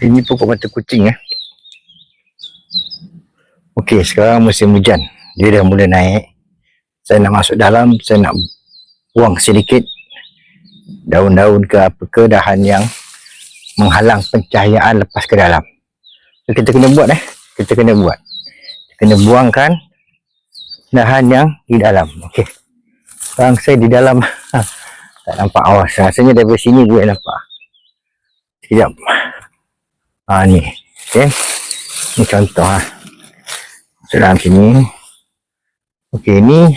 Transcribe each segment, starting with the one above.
Ini pokok mata kucing eh. Okey, sekarang musim hujan. Dia dah mula naik. Saya nak masuk dalam, saya nak buang sedikit daun-daun ke apa ke dahan yang menghalang pencahayaan lepas ke dalam. So, kita kena buat eh. Kita kena buat. Kena buangkan dahan yang di dalam. Okey. Sekarang saya di dalam tak nampak awas. Rasanya dari sini boleh nampak. Sekejap. Ha ni. Okey. Ni contoh ha. Dalam sini. Okey ni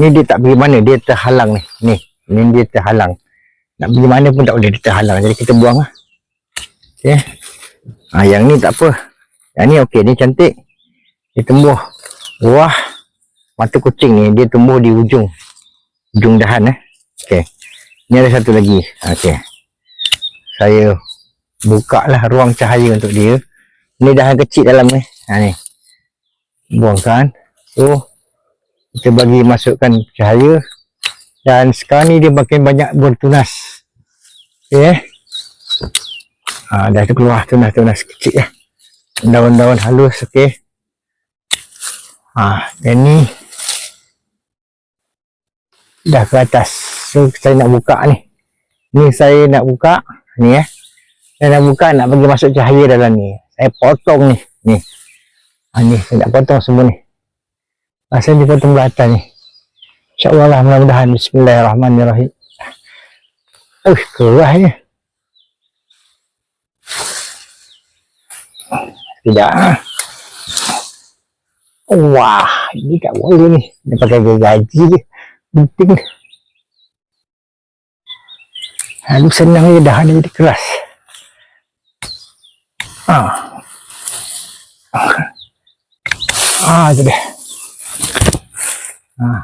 ni dia tak pergi mana, dia terhalang ni. Ni, ni dia terhalang. Nak pergi mana pun tak boleh dia terhalang. Jadi kita buang lah. Okey. Ha yang ni tak apa. Yang ni okey, ni cantik. Dia tumbuh. Wah. Mata kucing ni dia tumbuh di ujung ujung dahan eh. Okey. Ni ada satu lagi. Okey. Saya buka lah ruang cahaya untuk dia. Ni dahan kecil dalam ni. Ha ni. Buangkan. So kita bagi masukkan cahaya. Dan sekarang ni dia makin banyak bertunas. Ok eh? Ha, dah keluar tunas-tunas kecil eh? Daun-daun halus ok ha, dan ni dah ke atas. So saya nak buka ni. Ni saya nak buka. Ni eh saya nak buka nak bagi masuk cahaya dalam ni. Saya potong ni ni. Ha, ni saya nak potong semua ni. Ha, saya dipotong belakang ni. insyaAllah lah mudah-mudahan. Bismillahirrahmanirrahim. Uh, kerah ni. Tidak wah ini tak boleh ni. Dia pakai gaji ni penting. Lalu senang je dah ada jadi keras. Ah. Ah, dia. Ah.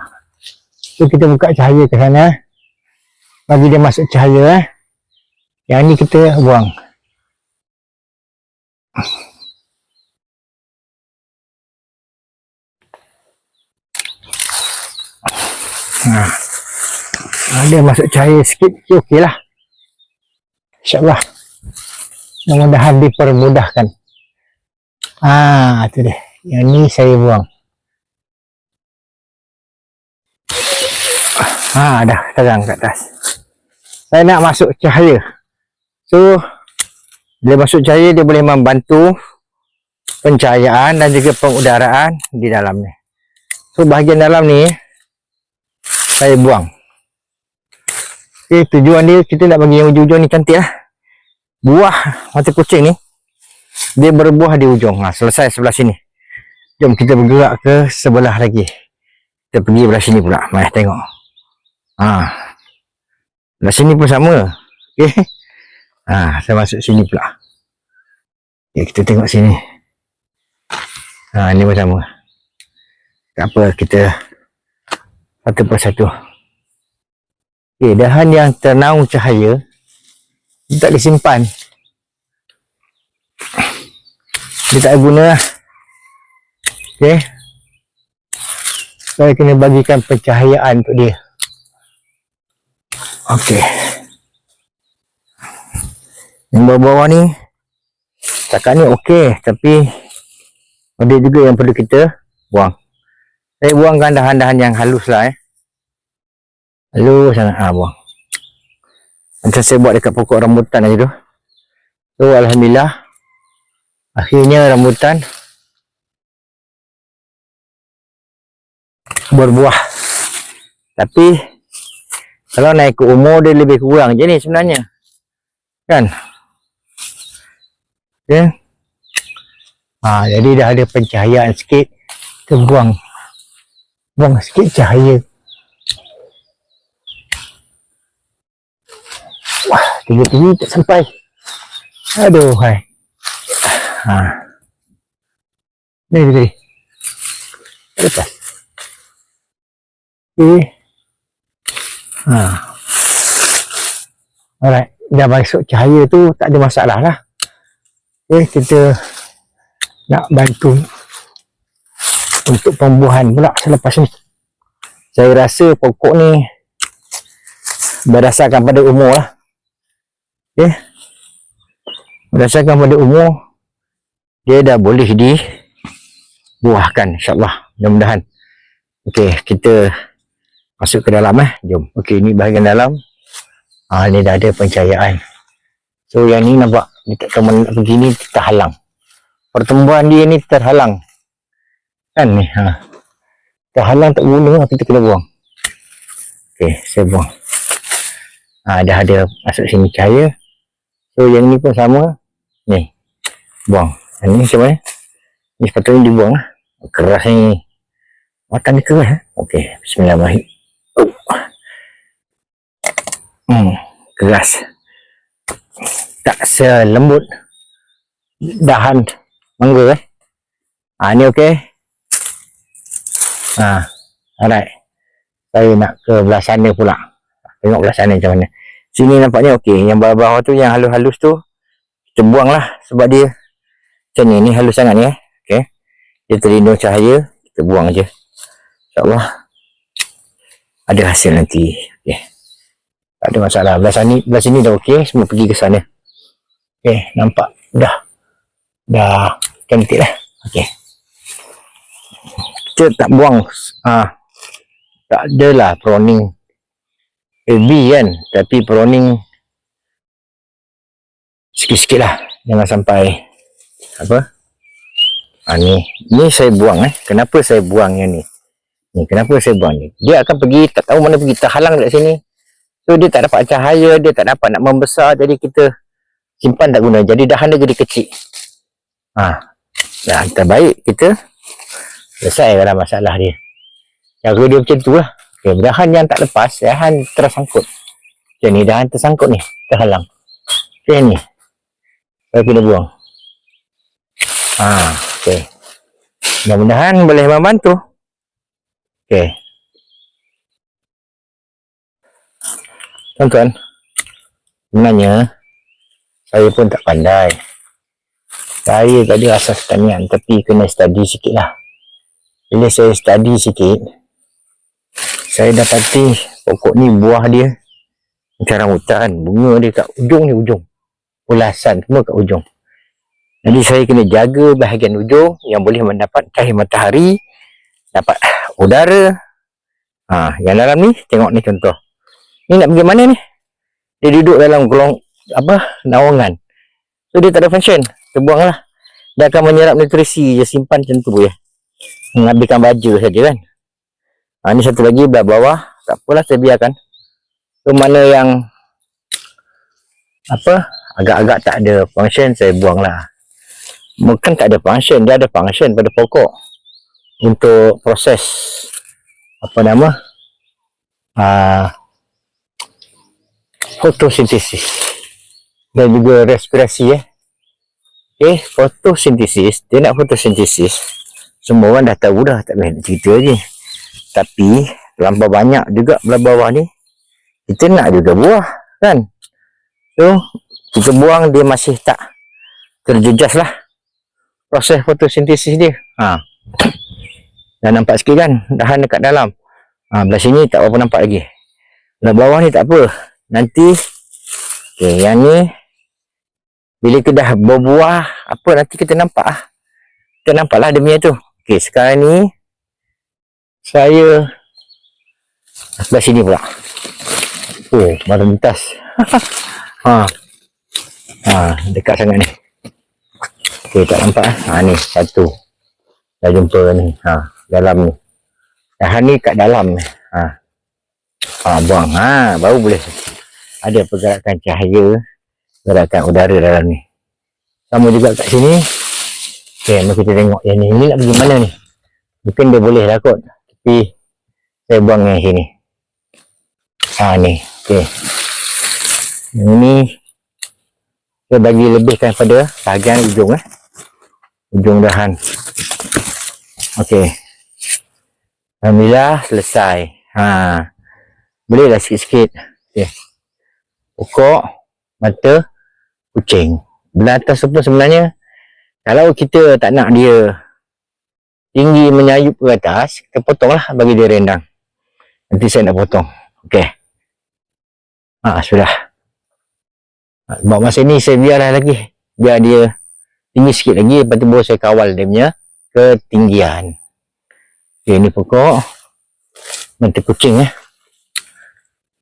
So kita buka cahaya ke sana. Bagi dia masuk cahaya eh. Yang ni kita buang. Ah. Ada masuk cahaya sikit, okey lah. InsyaAllah. Mudah-mudahan dipermudahkan. Ah, tu dia. Yang ni saya buang. Ah, dah terang kat atas. Saya nak masuk cahaya. So, bila masuk cahaya dia boleh membantu pencahayaan dan juga pengudaraan di dalam ni. So, bahagian dalam ni saya buang. Okay, tujuan dia kita nak bagi yang ujung-ujung ni cantik lah. Buah mata kucing ni dia berbuah di ujung. Ha, selesai sebelah sini. Jom kita bergerak ke sebelah lagi. Kita pergi belah sini pula. Mari tengok. Ha. Belah sini pun sama. Okey. Ha, saya masuk sini pula. Okay, kita tengok sini. Ha, ini pun sama. Tak apa, kita satu persatu. Okey, dahan yang ternaung cahaya dia tak disimpan. Dia tak guna lah. Okey. Saya kena bagikan pencahayaan untuk dia. Okey. Yang bawah-bawah ni cakap ni okey tapi ada juga yang perlu kita buang. Saya buangkan dahan-dahan yang halus lah eh. Lalu sana ha, buang. Macam saya buat dekat pokok rambutan tadi tu. So alhamdulillah akhirnya rambutan berbuah. Tapi kalau naik ke umur dia lebih kurang je ni sebenarnya. Kan? Okay. Ha, jadi dah ada pencahayaan sikit. Kita buang. Buang sikit cahaya. Tinggi-tinggi tak sampai. Aduh, hai. Ha. Ni ni. Lepas. Okey. Ha. Alright, dah masuk cahaya tu tak ada masalah lah. Okay, kita nak bantu untuk pembuahan pula selepas ni. Saya rasa pokok ni berdasarkan pada umur lah. Okay. berdasarkan pada umur dia dah boleh di buahkan insyaallah. Mudah-mudahan. Okey kita masuk ke dalam eh. Jom. Okey ini bahagian dalam. Ah ni dah ada pencahayaan. So yang ni nampak dia tak tahu mana nak pergi ni terhalang. Pertumbuhan dia ni terhalang. Kan ni? Ha. Terhalang tak guna kita kena buang? Okey saya buang. Ah dah ada masuk sini cahaya so yang ni pun sama. Ni. Buang. Yang ni macam mana? Ni sepatutnya dibuang lah. Keras ni. Makan dia keras eh? okey. Bismillahirrahmanirrahim. Oh. hmm. Keras. Tak selembut. Dahan. Mangga eh? Ha ni okey. Ha alright. Saya nak ke belah sana pula. Tengok belah sana macam mana sini nampaknya okey. Yang bawah-bawah tu yang halus-halus tu kita buang lah sebab dia macam ni. Ni halus sangat ni eh. Okey. Dia terlindung cahaya kita buang je insyaallah ada hasil nanti. Okey. Tak ada masalah. Belah sini belah sini dah okey. Semua pergi ke sana. Okey nampak? Dah. Dah cantik lah okey. Kita tak buang. Ah. Tak adalah proning heavy kan tapi proning sikit-sikit lah. Jangan sampai apa? Ha, ni ni saya buang eh. Kenapa saya buang yang ni? Ni kenapa saya buang ni? Dia akan pergi tak tahu mana pergi terhalang dekat sini. So dia tak dapat cahaya dia tak dapat nak membesar jadi kita simpan tak guna. Jadi dahan dia jadi kecil. Ha dan terbaik kita selesai dalam masalah dia. Jaga dia macam tu lah okay, dahan yang tak lepas dahan tersangkut macam ni dahan tersangkut ni terhalang okay ni saya kena buang. Ha, okey. Mudah-mudahan boleh membantu. Okey. Tuan-tuan, sebenarnya saya pun tak pandai. Saya tak ada asas tanian tapi kena study sikit lah. Bila saya study sikit, saya dapati pokok ni buah dia macam rambutan, bunga dia kat ujung ni ujung ulasan semua kat ujung. Jadi saya kena jaga bahagian ujung yang boleh mendapat cahaya matahari, dapat udara. Ha, yang dalam ni, tengok ni contoh. Ni nak pergi mana ni? Dia duduk dalam golong apa nawangan. So dia tak ada function. Kita buanglah. Dia akan menyerap nutrisi je simpan macam tu ya. Menghabiskan baju saja kan. Ha, ni satu lagi belah bawah. Tak apalah saya biarkan. So mana yang apa agak-agak tak ada function saya buang lah bukan tak ada function dia ada function pada pokok. Untuk proses apa nama uh, fotosintesis. Dan juga respirasi eh. Eh fotosintesis dia nak fotosintesis. Semua orang dah tahu dah tak payah nak cerita lagi tapi terlampau banyak juga belah bawah ni kita nak juga buah kan? So kita buang dia masih tak terjejas lah proses fotosintesis dia. Ha. dah nampak sikit kan dahan dekat dalam. Ha, belah sini tak apa nampak lagi. Belah bawah ni tak apa. Nanti okay, yang ni bila kita dah berbuah apa nanti kita nampak lah kita nampak lah dia punya tu. Ok sekarang ni saya belah sini pula oh baru lintas ha Ha, dekat sangat ni. Okey, tak nampak ah. Ha ni satu. Dah jumpa ni. Ha, dalam ni. Ha ni kat dalam ni. Ha. Ha, buang. Ha, baru boleh. Ada pergerakan cahaya, pergerakan udara dalam ni. Sama juga kat sini. Okey, mari kita tengok yang ni. Ini nak pergi mana ni? Mungkin dia boleh lah kot. Tapi saya buang yang sini. Ha ni. Okey. Ini saya bagi lebihkan pada bahagian ujung eh. Ujung dahan. Okey. Alhamdulillah selesai. Ha. Boleh dah sikit-sikit. Okey. Pokok mata kucing. Belah atas pun sebenarnya kalau kita tak nak dia tinggi menyayup ke atas kita potonglah bagi dia rendang. Nanti saya nak potong. Okey. Ha sudah. Bawa masa ni saya biarlah lagi. Biar dia tinggi sikit lagi lepas tu baru saya kawal dia punya ketinggian. Okay, ni pokok. Mata kucing eh.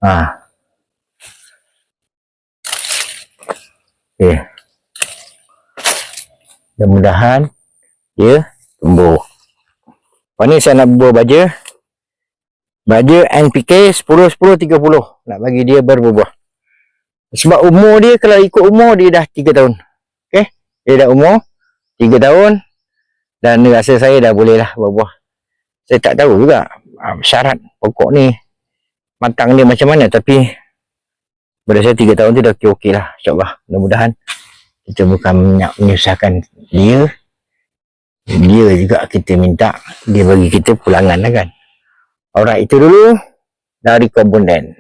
Ha. Okay. mudah-mudahan dia tumbuh Lepas ni saya nak buah baja. Baja NPK 10-10-30 nak bagi dia berbuah sebab umur dia kalau ikut umur dia dah 3 tahun. Okay? dia dah umur 3 tahun dan rasa saya dah boleh lah buah-buah saya tak tahu juga uh, syarat pokok ni matang dia macam mana. Tapi pada saya 3 tahun tu dah okey-okey lah insyaAllah. Mudah-mudahan kita bukan menyusahkan dia dia juga kita minta dia bagi kita pulangan lah kan. Alright itu dulu dari komponen